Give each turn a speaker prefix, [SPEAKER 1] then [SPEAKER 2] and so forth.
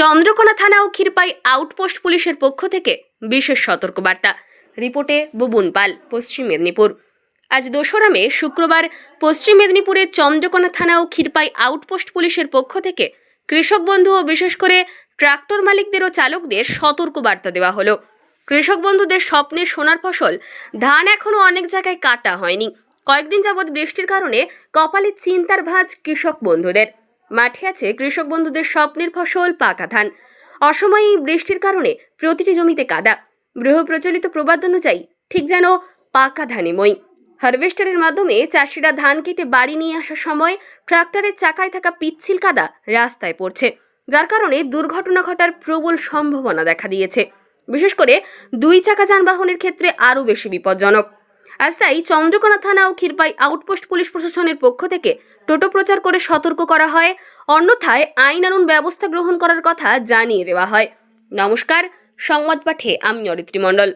[SPEAKER 1] চন্দ্রকোনা থানা ও ক্ষীরপাই আউটপোস্ট পুলিশের পক্ষ থেকে বিশেষ সতর্কবার্তা। রিপোর্টে বুবুন পাল, পশ্চিম মেদিনীপুর। আজ দোসরা মে, শুক্রবার পশ্চিম মেদিনীপুরের চন্দ্রকোনা থানা ও ক্ষীরপাই আউটপোস্ট পুলিশের পক্ষ থেকে কৃষক বন্ধু ও বিশেষ করে ট্রাক্টর মালিকদের ও চালকদের সতর্কবার্তা দেওয়া হলো। কৃষক বন্ধুদের স্বপ্নের সোনার ফসল, ধান এখনও অনেক জায়গায় কাটা হয়নি। কয়েকদিন যাবৎ বৃষ্টির কারণে কপালে চিন্তার ভাঁজ কৃষক বন্ধুদের। মাঠে আছে কৃষক বন্ধুদের স্বপ্নের ফসল, পাকা ধান। অসময়ে এই বৃষ্টির কারণে প্রতিটি জমিতে কাদা। গৃহ প্রচলিত প্রবাদ অনুযায়ী ঠিক যেন পাকা ধানে মই। হারভেস্টারের মাধ্যমে চাষিরা ধান কেটে বাড়ি নিয়ে আসার সময় ট্রাক্টরের চাকায় থাকা পিচ্ছিল কাদা রাস্তায় পড়ছে, যার কারণে দুর্ঘটনা ঘটার প্রবল সম্ভাবনা দেখা দিয়েছে। বিশেষ করে দুই চাকা যানবাহনের ক্ষেত্রে আরও বেশি বিপজ্জনক। আজ তাই চন্দ্রকোনা থানা ও ক্ষীরপাই আউটপোস্ট পুলিশ প্রশাসনের পক্ষ থেকে টোটো প্রচার করে সতর্ক করা হয়। অন্যথায় আইন আনুন ব্যবস্থা গ্রহণ করার কথা জানিয়ে দেওয়া হয়। নমস্কার, সংবাদ পাঠে আমি অরিত্রী মণ্ডল।